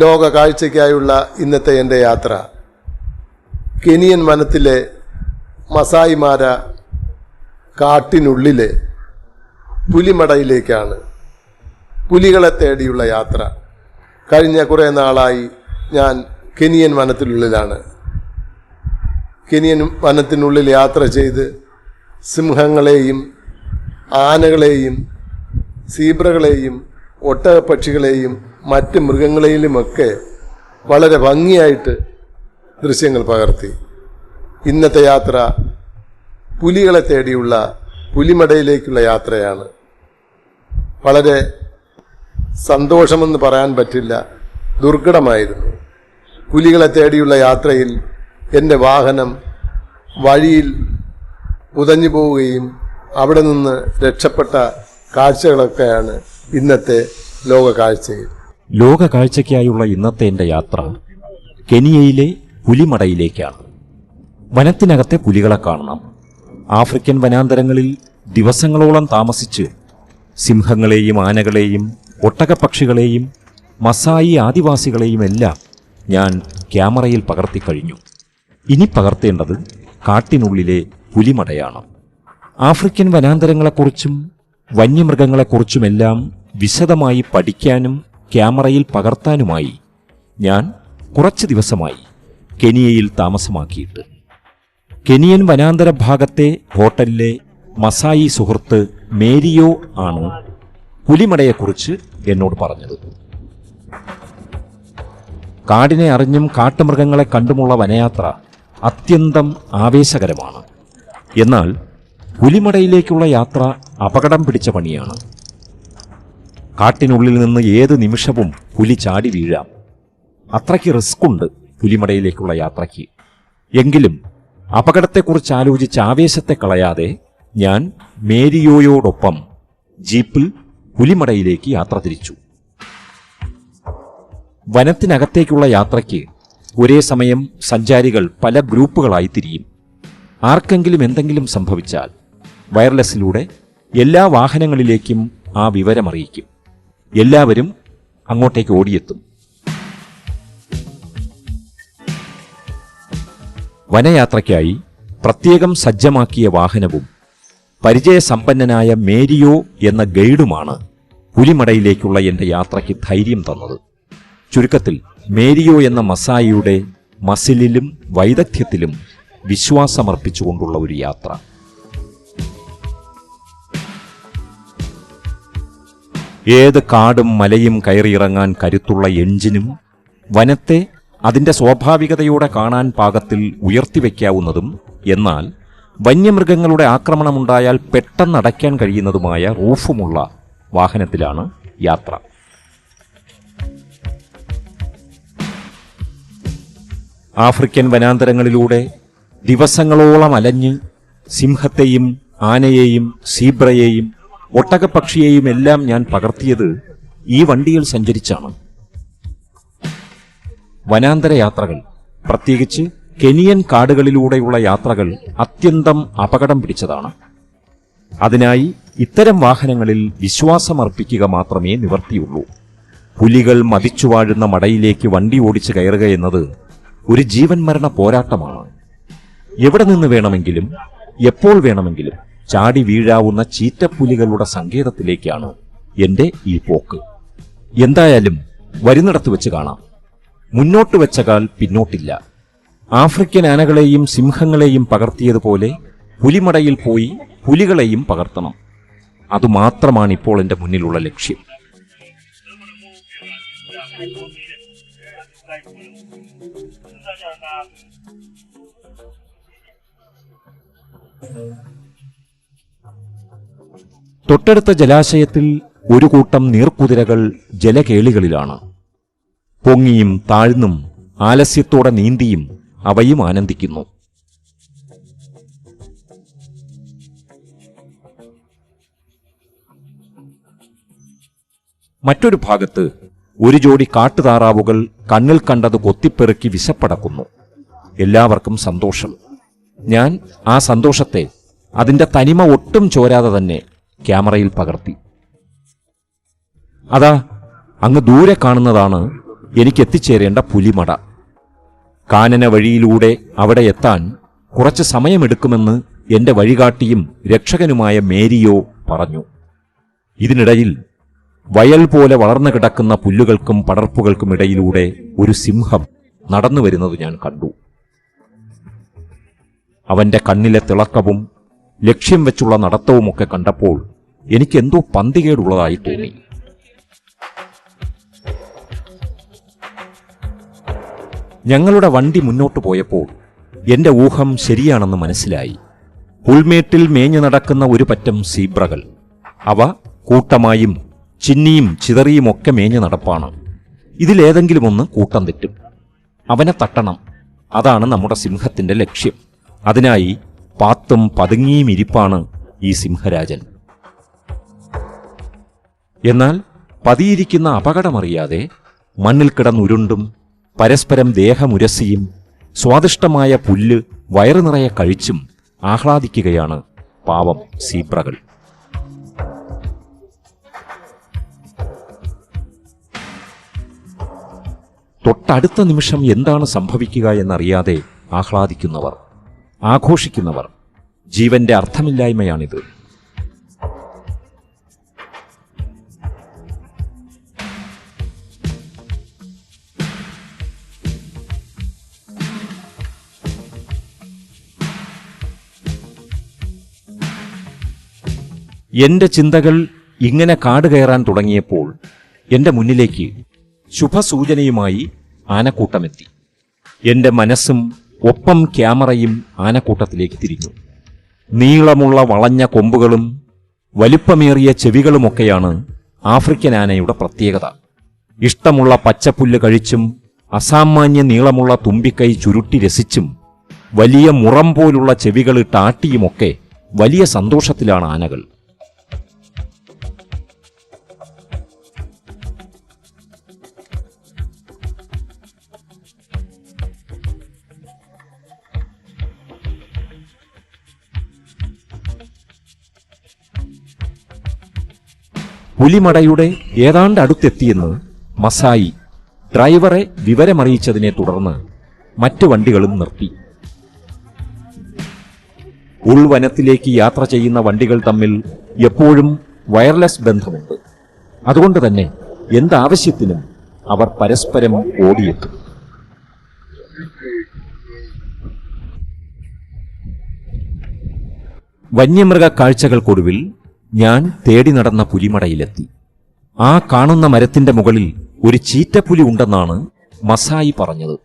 ലോക കാഴ്ചയ്ക്കായുള്ള ഇന്നത്തെ എന്റെ യാത്ര. കെനിയൻ വനത്തിലെ മസായിമാര കാട്ടിനുള്ളിലെ പുലിമടയിലേക്കാണ് പുലികളെ തേടിയുള്ള യാത്ര. കഴിഞ്ഞ കുറേ നാളായി ഞാൻ കെനിയൻ വനത്തിനുള്ളിലാണ്. കെനിയൻ വനത്തിനുള്ളിൽ യാത്ര ചെയ്ത് സിംഹങ്ങളെയും ആനകളെയും സീബ്രകളെയും ഒട്ടകപ്പക്ഷികളെയും മറ്റ് മൃഗങ്ങളിലുമൊക്കെ വളരെ ഭംഗിയായിട്ട് ദൃശ്യങ്ങൾ പകർത്തി. ഇന്നത്തെ യാത്ര പുലികളെ തേടിയുള്ള പുലിമടയിലേക്കുള്ള യാത്രയാണ്. വളരെ സന്തോഷമെന്ന് പറയാൻ പറ്റില്ല ദുർഘടമായിരുന്നു. പുലികളെ തേടിയുള്ള യാത്രയിൽ എന്റെ വാഹനം വഴിയിൽ ഉതഞ്ഞു പോവുകയും അവിടെ നിന്ന് രക്ഷപ്പെട്ട കാഴ്ചകളൊക്കെയാണ് ഇന്നത്തെ ലോക കാഴ്ചയിൽ ലോക കാഴ്ചയ്ക്കായുള്ള ഇന്നത്തെ എന്റെ യാത്ര കെനിയയിലെ പുലിമടയിലേക്കാണ്. വനത്തിനകത്തെ പുലികളെ കാണണം. ആഫ്രിക്കൻ വനാന്തരങ്ങളിൽ ദിവസങ്ങളോളം താമസിച്ച് സിംഹങ്ങളെയും ആനകളെയും ഒട്ടകപ്പക്ഷികളെയും മസായി ആദിവാസികളെയും എല്ലാം ഞാൻ ക്യാമറയിൽ പകർത്തിക്കഴിഞ്ഞു ഇനി പകർത്തേണ്ടത് കാട്ടിനുള്ളിലെ പുലിമടയാണ്. ആഫ്രിക്കൻ വനാന്തരങ്ങളെക്കുറിച്ചും വന്യമൃഗങ്ങളെക്കുറിച്ചുമെല്ലാം വിശദമായി പഠിക്കാനും ക്യാമറയിൽ പകർത്താനുമായി ഞാൻ കുറച്ച് ദിവസമായി കെനിയയിൽ താമസമാക്കിയിട്ട്. കെനിയൻ വനാന്തര ഭാഗത്തെ ഹോട്ടലിലെ മസായി സുഹൃത്ത് മേരിയോ ആണ് പുലിമടയെക്കുറിച്ച് എന്നോട് പറഞ്ഞത്. കാടിനെ അറിഞ്ഞും കാട്ടുമൃഗങ്ങളെ കണ്ടുമുള്ള വനയാത്ര അത്യന്തം ആവേശകരമാണ്. എന്നാൽ പുലിമടയിലേക്കുള്ള യാത്ര അപകടം പിടിച്ച പണിയാണ്. കാട്ടിനുള്ളിൽ നിന്ന് ഏത് നിമിഷവും പുലി ചാടി വീഴാം. അത്രയ്ക്ക് റിസ്ക് ഉണ്ട് പുലിമടയിലേക്കുള്ള യാത്രയ്ക്ക്. എങ്കിലും അപകടത്തെക്കുറിച്ച് ആലോചിച്ച് ആവേശത്തെ കളയാതെ ഞാൻ മേരിയോയോടൊപ്പം ജീപ്പിൽ പുലിമടയിലേക്ക് യാത്ര തിരിച്ചു. വനത്തിനകത്തേക്കുള്ള യാത്രയ്ക്ക് ഒരേ സമയം സഞ്ചാരികൾ പല ഗ്രൂപ്പുകളായി തിരിയും. ആർക്കെങ്കിലും എന്തെങ്കിലും സംഭവിച്ചാൽ വയർലെസ്സിലൂടെ എല്ലാ വാഹനങ്ങളിലേക്കും ആ വിവരമറിയിക്കും. എല്ലാവരും അങ്ങോട്ടേക്ക് ഓടിയെത്തും. വനയാത്രയ്ക്കായി പ്രത്യേകം സജ്ജമാക്കിയ വാഹനവും പരിചയസമ്പന്നനായ മേരിയോ എന്ന ഗൈഡുമാണ് പുലിമടയിലേക്കുള്ള എന്റെ യാത്രയ്ക്ക് ധൈര്യം തന്നത്. ചുരുക്കത്തിൽ മേരിയോ എന്ന മസായിയുടെ മസിലിലും വൈദഗ്ധ്യത്തിലും വിശ്വാസമർപ്പിച്ചുകൊണ്ടുള്ള ഒരു യാത്ര. ഏത് കാടും മലയും കയറിയിറങ്ങാൻ കരുത്തുള്ള എഞ്ചിനും വനത്തെ അതിന്റെ സ്വാഭാവികതയോടെ കാണാൻ പാകത്തിൽ ഉയർത്തിവെക്കാവുന്നതും എന്നാൽ വന്യമൃഗങ്ങളുടെ ആക്രമണമുണ്ടായാൽ പെട്ടെന്നടയ്ക്കാൻ കഴിയുന്നതുമായ റൂഫുമുള്ള വാഹനത്തിലാണ് യാത്ര. ആഫ്രിക്കൻ വനാന്തരങ്ങളിലൂടെ ദിവസങ്ങളോളം അലഞ്ഞ് സിംഹത്തെയും ആനയെയും സീബ്രയെയും ഒട്ടകപ്പക്ഷിയെയും എല്ലാം ഞാൻ പകർത്തിയത് ഈ വണ്ടിയിൽ സഞ്ചരിച്ചാണ്. വനാന്തര യാത്രകൾ പ്രത്യേകിച്ച് കെനിയൻ കാടുകളിലൂടെയുള്ള യാത്രകൾ അത്യന്തം അപകടം പിടിച്ചതാണ്. അതിനായി ഇത്തരം വാഹനങ്ങളിൽ വിശ്വാസമർപ്പിക്കുക മാത്രമേ നിവർത്തിയുള്ളൂ. പുലികൾ മതിച്ചു വാഴുന്ന മടയിലേക്ക് വണ്ടി ഓടിച്ചു കയറുക എന്നത് ഒരു ജീവൻ മരണ പോരാട്ടമാണ്. എവിടെ നിന്ന് വേണമെങ്കിലും എപ്പോൾ വേണമെങ്കിലും ചാടി വീഴാവുന്ന ചീറ്റപ്പുലികളുടെ സങ്കേതത്തിലേക്കാണ് എന്റെ ഈ പോക്ക്. എന്തായാലും വരുന്നിടത്ത് വെച്ച് കാണാം. മുന്നോട്ട് വെച്ച കാൽ പിന്നോട്ടില്ല. ആഫ്രിക്കൻ ആനകളെയും സിംഹങ്ങളെയും പകർത്തിയതുപോലെ പുലിമടയിൽ പോയി പുലികളെയും പകർത്തണം. അതുമാത്രമാണ് ഇപ്പോൾ എന്റെ മുന്നിലുള്ള ലക്ഷ്യം. തൊട്ടടുത്ത ജലാശയത്തിൽ ഒരു കൂട്ടം നീർക്കുതിരകൾ ജലകേളികളിലാണ്. പൊങ്ങിയും താഴ്ന്നും ആലസ്യത്തോടെ നീന്തിയും അവയും ആനന്ദിക്കുന്നു. മറ്റൊരു ഭാഗത്ത് ഒരു ജോഡി കാട്ടുതാറാവുകൾ കണ്ണിൽ കണ്ടത് കൊത്തിപ്പെറുക്കി വിശപ്പടക്കുന്നു. എല്ലാവർക്കും സന്തോഷം. ഞാൻ ആ സന്തോഷത്തെ അതിന്റെ തനിമ ഒട്ടും ചോരാതെ തന്നെ ക്യാമറയിൽ പകർത്തി. അതാ അങ്ങ് ദൂരെ കാണുന്നതാണ് എനിക്ക് എത്തിച്ചേരേണ്ട പുലിമട. കാനന വഴിയിലൂടെ അവിടെ എത്താൻ കുറച്ച് സമയമെടുക്കുമെന്ന് എന്റെ വഴികാട്ടിയും രക്ഷകനുമായ മേരിയോ പറഞ്ഞു. ഇതിനിടയിൽ വയൽ പോലെ വളർന്നു കിടക്കുന്ന പുല്ലുകൾക്കും പടർപ്പുകൾക്കും ഇടയിലൂടെ ഒരു സിംഹം നടന്നു വരുന്നത് ഞാൻ കണ്ടു. അവന്റെ കണ്ണിലെ തിളക്കവും ലക്ഷ്യം വെച്ചുള്ള നടത്തവുമൊക്കെ കണ്ടപ്പോൾ എനിക്ക് എന്തോ പന്തികേടുള്ളതായി തോന്നി. ഞങ്ങളുടെ വണ്ടി മുന്നോട്ട് പോയപ്പോൾ എന്റെ ഊഹം ശരിയാണെന്ന് മനസ്സിലായി. പുൽമേട്ടിൽ മേഞ്ഞു നടക്കുന്ന ഒരു പറ്റം സീബ്രകൾ. അവ കൂട്ടമായും ചിന്നിയും ചിതറിയുമൊക്കെ മേഞ്ഞു നടപ്പാണ്. ഇതിലേതെങ്കിലുമൊന്ന് കൂട്ടം തെറ്റും. അവനെ തട്ടണം. അതാണ് നമ്മുടെ സിംഹത്തിന്റെ ലക്ഷ്യം. അതിനായി പാത്തും പതുങ്ങിയും ഇരിപ്പാണ് ഈ സിംഹരാജൻ. എന്നാൽ പതിയിരിക്കുന്ന അപകടമറിയാതെ മണ്ണിൽ കിടന്നുരുണ്ടും പരസ്പരം ദേഹമുരസിയും സ്വാദിഷ്ടമായ പുല്ല് വയറു നിറയെ കഴിച്ചും ആഹ്ലാദിക്കുകയാണ് പാവം സീബ്രകൾ. തൊട്ടടുത്ത നിമിഷം എന്താണ് സംഭവിക്കുക എന്നറിയാതെ ആഹ്ലാദിക്കുന്നവർ. ആഘോഷിക്കുന്നവർ. ജീവന്റെ അർത്ഥമില്ലായ്മയാണിത്. എന്റെ ചിന്തകൾ ഇങ്ങനെ കാട് കയറാൻ തുടങ്ങിയപ്പോൾ എന്റെ മുന്നിലേക്ക് ശുഭസൂചനയുമായി ആനക്കൂട്ടമെത്തി. എന്റെ മനസ്സും ഒപ്പം ക്യാമറയും ആനക്കൂട്ടത്തിലേക്ക് തിരിഞ്ഞു. നീളമുള്ള വളഞ്ഞ കൊമ്പുകളും വലിപ്പമേറിയ ചെവികളുമൊക്കെയാണ് ആഫ്രിക്കൻ ആനയുടെ പ്രത്യേകത. ഇഷ്ടമുള്ള പച്ചപ്പുല്ല് കഴിച്ചും അസാമാന്യ നീളമുള്ള തുമ്പിക്കൈ ചുരുട്ടി രസിച്ചും വലിയ മുറം പോലുള്ള ചെവികളിട്ട് ആട്ടിയുമൊക്കെ വലിയ സന്തോഷത്തിലാണ് ആനകൾ. പുലിമടയുടെ ഏതാണ്ട് അടുത്തെത്തിയെന്ന് മസായി ഡ്രൈവറെ വിവരമറിയിച്ചതിനെ തുടർന്ന് മറ്റു വണ്ടികളും നിർത്തി. ഉൾവനത്തിലേക്ക് യാത്ര ചെയ്യുന്ന വണ്ടികൾ തമ്മിൽ എപ്പോഴും വയർലെസ് ബന്ധമുണ്ട്. അതുകൊണ്ട് തന്നെ എന്താവശ്യത്തിനും അവർ പരസ്പരം ഓടിയെത്തും. വന്യമൃഗ കാഴ്ചകൾക്കൊടുവിൽ ഞാൻ തേടി നടന്ന പുലിമടയിലെത്തി. ആ കാണുന്ന മരത്തിന്റെ മുകളിൽ ഒരു ചീറ്റപ്പുലി ഉണ്ടെന്നാണ് മസായി പറഞ്ഞത്.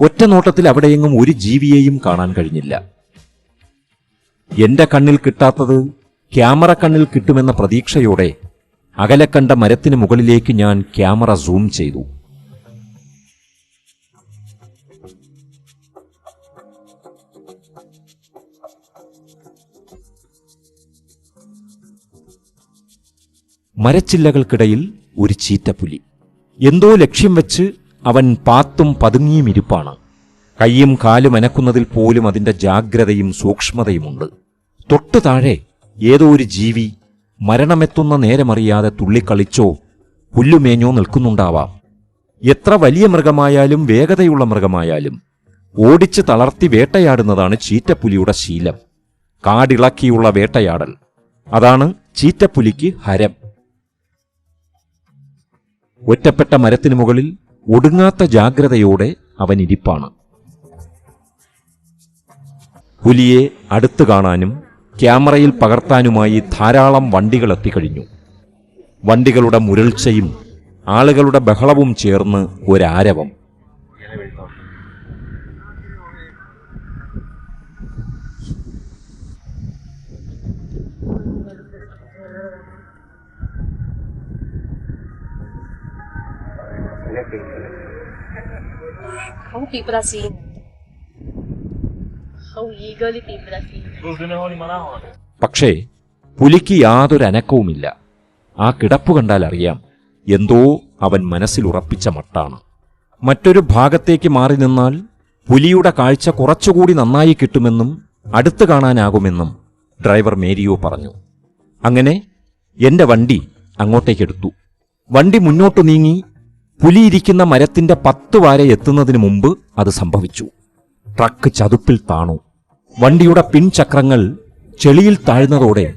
ഒറ്റ നോട്ടത്തിൽ അവിടെയെങ്ങും ഒരു ജീവിയെയും കാണാൻ കഴിഞ്ഞില്ല. എന്റെ കണ്ണിൽ കിട്ടാത്തത് ക്യാമറ കണ്ണിൽ കിട്ടുമെന്ന പ്രതീക്ഷയോടെ അകലെ കണ്ട മരത്തിന് മുകളിലേക്ക് ഞാൻ ക്യാമറ സൂം ചെയ്തു. മരച്ചില്ലകൾക്കിടയിൽ ഒരു ചീറ്റപ്പുലി. എന്തോ ലക്ഷ്യം വെച്ച് അവൻ പാത്തും പതുങ്ങിയും ഇരിപ്പാണ്. കൈയും കാലും അനക്കുന്നതിൽ പോലും അതിന്റെ ജാഗ്രതയും സൂക്ഷ്മതയുമുണ്ട്. തൊട്ടു താഴെ ഏതോ ഒരു ജീവി മരണമെത്തുന്ന നേരമറിയാതെ തുള്ളിക്കളിച്ചോ പുല്ലുമേഞ്ഞോ നിൽക്കുന്നുണ്ടാവാം. എത്ര വലിയ മൃഗമായാലും വേഗതയുള്ള മൃഗമായാലും ഓടിച്ച് തളർത്തി വേട്ടയാടുന്നതാണ് ചീറ്റപ്പുലിയുടെ ശീലം. കാടിളക്കിയുള്ള വേട്ടയാടൽ. അതാണ് ചീറ്റപ്പുലിക്ക് ഹരം. ഒറ്റപ്പെട്ട മരത്തിനു മുകളിൽ ഒടുങ്ങാത്ത ജാഗ്രതയോടെ അവൻ ഇരിപ്പാണ്. പുലിയെ അടുത്തു കാണാനും ക്യാമറയിൽ പകർത്താനുമായി ധാരാളം വണ്ടികൾ എത്തിക്കഴിഞ്ഞു. വണ്ടികളുടെ മുരൾച്ചയും ആളുകളുടെ ബഹളവും ചേർന്ന് ഒരാരവം. How people are seeing. How eagerly people are seeing. പക്ഷേ പുലിക്ക് യാതൊരു അനക്കവുമില്ല ആ കിടപ്പ് കണ്ടാൽ അറിയാം എന്തോ അവൻ മനസ്സിൽ ഉറപ്പിച്ച മട്ടാണ് മറ്റൊരു ഭാഗത്തേക്ക് മാറി നിന്നാൽ പുലിയുടെ കാഴ്ച കുറച്ചുകൂടി നന്നായി കിട്ടുമെന്നും അടുത്തു കാണാനാകുമെന്നും ഡ്രൈവർ മേരിയോ പറഞ്ഞു അങ്ങനെ എന്റെ വണ്ടി അങ്ങോട്ടേക്കെടുത്തു വണ്ടി മുന്നോട്ടു നീങ്ങി പുലിയിരിക്കുന്ന മരത്തിന്റെ പത്ത് വാര എത്തുന്നതിന് മുമ്പ് അത് സംഭവിച്ചു. ട്രക്ക് ചതുപ്പിൽ താണു. വണ്ടിയുടെ പിൻചക്രങ്ങൾ ചെളിയിൽ താഴ്ന്നതോടെ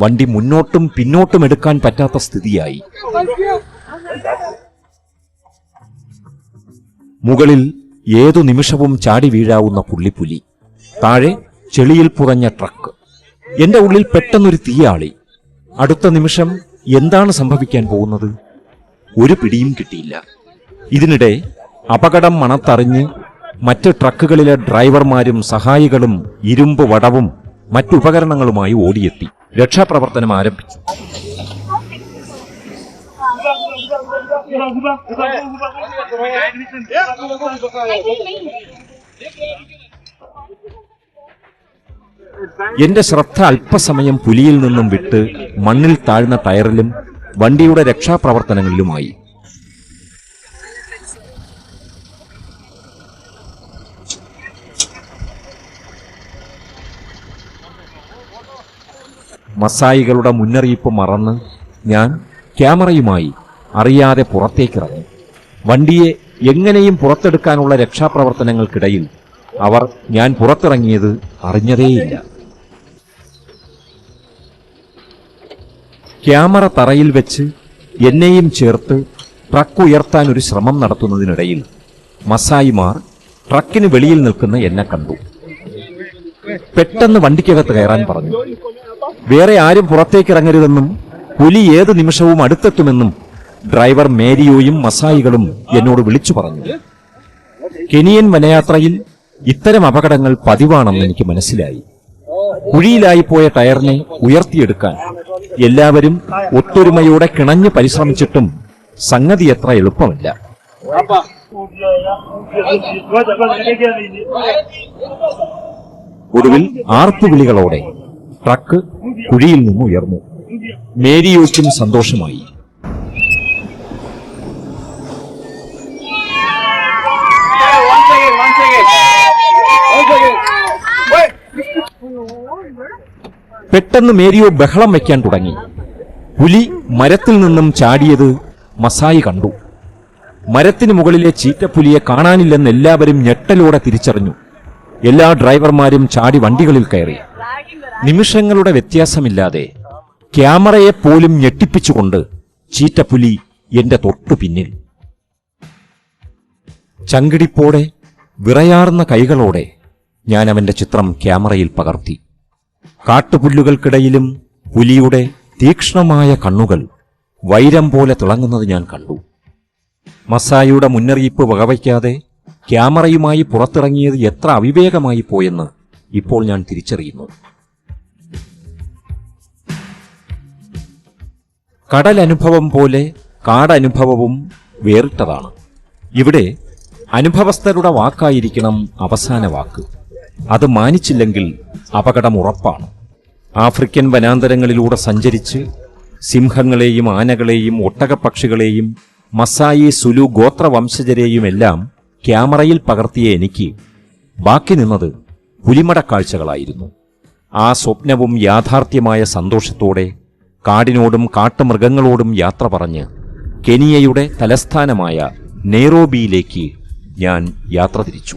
വണ്ടി മുന്നോട്ടും പിന്നോട്ടും എടുക്കാൻ പറ്റാത്ത സ്ഥിതിയായി. മുകളിൽ ഏതു നിമിഷവും ചാടി വീഴാവുന്ന പുള്ളിപ്പുലി. താഴെ ചെളിയിൽ പുറഞ്ഞ ട്രക്ക്. എന്റെ ഉള്ളിൽ പെട്ടെന്നൊരു തീയാളി. അടുത്ത നിമിഷം എന്താണ് സംഭവിക്കാൻ പോകുന്നത്? ഒരു പിടിയും കിട്ടിയില്ല. ഇതിനിടെ അപകടം മണത്തറിഞ്ഞ് മറ്റ് ട്രക്കുകളിലെ ഡ്രൈവർമാരും സഹായികളും ഇരുമ്പ് വടവും മറ്റുപകരണങ്ങളുമായി ഓടിയെത്തി. രക്ഷാപ്രവർത്തനം ആരംഭിച്ചു. എന്റെ ശ്രദ്ധ അല്പസമയം പുലിയിൽ നിന്നും വിട്ട് മണ്ണിൽ താഴ്ന്ന ടയറിലും വണ്ടിയുടെ രക്ഷാപ്രവർത്തനങ്ങളിലുമായി. മസായികളുടെ മുന്നറിയിപ്പ് മറന്ന് ഞാൻ ക്യാമറയുമായി അറിയാതെ പുറത്തേക്കിറങ്ങി. വണ്ടിയെ എങ്ങനെയും പുറത്തെടുക്കാനുള്ള രക്ഷാപ്രവർത്തനങ്ങൾക്കിടയിൽ അവർ ഞാൻ പുറത്തിറങ്ങിയത് അറിഞ്ഞതേയില്ല. ക്യാമറ തറയിൽ വെച്ച് എന്നെയും ചേർത്ത് ട്രക്ക് ഉയർത്താൻ ഒരു ശ്രമം നടത്തുന്നതിനിടയിൽ മസായിമാർ ട്രക്കിന് വെളിയിൽ നിൽക്കുന്ന എന്നെ കണ്ടു. പെട്ടെന്ന് വണ്ടിക്കകത്ത് കയറാൻ പറഞ്ഞു. വേറെ ആരും പുറത്തേക്ക് ഇറങ്ങരുതെന്നും പുലി ഏത് നിമിഷവും അടുത്തെത്തുമെന്നും ഡ്രൈവർ മേരിയോയും മസായികളും എന്നോട് വിളിച്ചു പറഞ്ഞു. കെനിയൻ വനയാത്രയിൽ ഇത്തരം അപകടങ്ങൾ പതിവാണെന്ന് എനിക്ക് മനസ്സിലായി. കുഴിയിലായി പോയ ടയറിനെ ഉയർത്തിയെടുക്കാൻ എല്ലാവരും ഒത്തൊരുമയോടെ കിണഞ്ഞു പരിശ്രമിച്ചിട്ടും സംഗതി എത്ര എളുപ്പമില്ല. ഒടുവിൽ ആർപ്പുവിളികളോടെ ട്രക്ക് കുഴിയിൽ നിന്ന് ഉയർന്നു. മേരിയോയ്ക്കും സന്തോഷമായി. പെട്ടെന്ന് മേരിയോ ബഹളം വയ്ക്കാൻ തുടങ്ങി. പുലി മരത്തിൽ നിന്നും ചാടിയത് മസായി കണ്ടു. മരത്തിന് മുകളിലെ ചീറ്റപ്പുലിയെ കാണാനില്ലെന്ന് എല്ലാവരും ഞെട്ടലോടെ തിരിച്ചറിഞ്ഞു. എല്ലാ ഡ്രൈവർമാരും ചാടി വണ്ടികളിൽ കയറി. നിമിഷങ്ങളുടെ വ്യത്യാസമില്ലാതെ ക്യാമറയെ പോലും ഞെട്ടിപ്പിച്ചുകൊണ്ട് ചീറ്റപ്പുലി എന്റെ തൊട്ടു പിന്നിൽ. ചങ്കിടിപ്പോടെ വിറയാർന്ന കൈകളോടെ ഞാൻ അവന്റെ ചിത്രം ക്യാമറയിൽ പകർത്തി. കാട്ടുപുല്ലുകൾക്കിടയിലും പുലിയുടെ തീക്ഷ്ണമായ കണ്ണുകൾ വൈരം പോലെ തിളങ്ങുന്നത് ഞാൻ കണ്ടു. മസായിയുടെ മുന്നറിയിപ്പ് വകവയ്ക്കാതെ ക്യാമറയുമായി പുറത്തിറങ്ങിയത് എത്ര അവിവേകമായി പോയെന്ന് ഇപ്പോൾ ഞാൻ തിരിച്ചറിയുന്നു. കടലനുഭവം പോലെ കാടനുഭവവും വേറിട്ടതാണ്. ഇവിടെ അനുഭവസ്ഥരുടെ വാക്കായിരിക്കണം അവസാന വാക്ക്. അത് മാനിച്ചില്ലെങ്കിൽ അപകടം ഉറപ്പാണ്. ആഫ്രിക്കൻ വനാന്തരങ്ങളിലൂടെ സഞ്ചരിച്ച് സിംഹങ്ങളെയും ആനകളെയും ഒട്ടകപ്പക്ഷികളെയും മസായി സുലു ഗോത്രവംശജരെയുമെല്ലാം ക്യാമറയിൽ പകർത്തിയ എനിക്ക് ബാക്കി നിന്നത് പുലിമട കാഴ്ചകളായിരുന്നു ആ സ്വപ്നവും യാഥാർത്ഥ്യമായ സന്തോഷത്തോടെ കാടിനോടും കാട്ടുമൃഗങ്ങളോടും യാത്ര പറഞ്ഞ് കെനിയയുടെ തലസ്ഥാനമായ നെയ്റോബിയിലേക്ക് ഞാൻ യാത്ര തിരിച്ചു.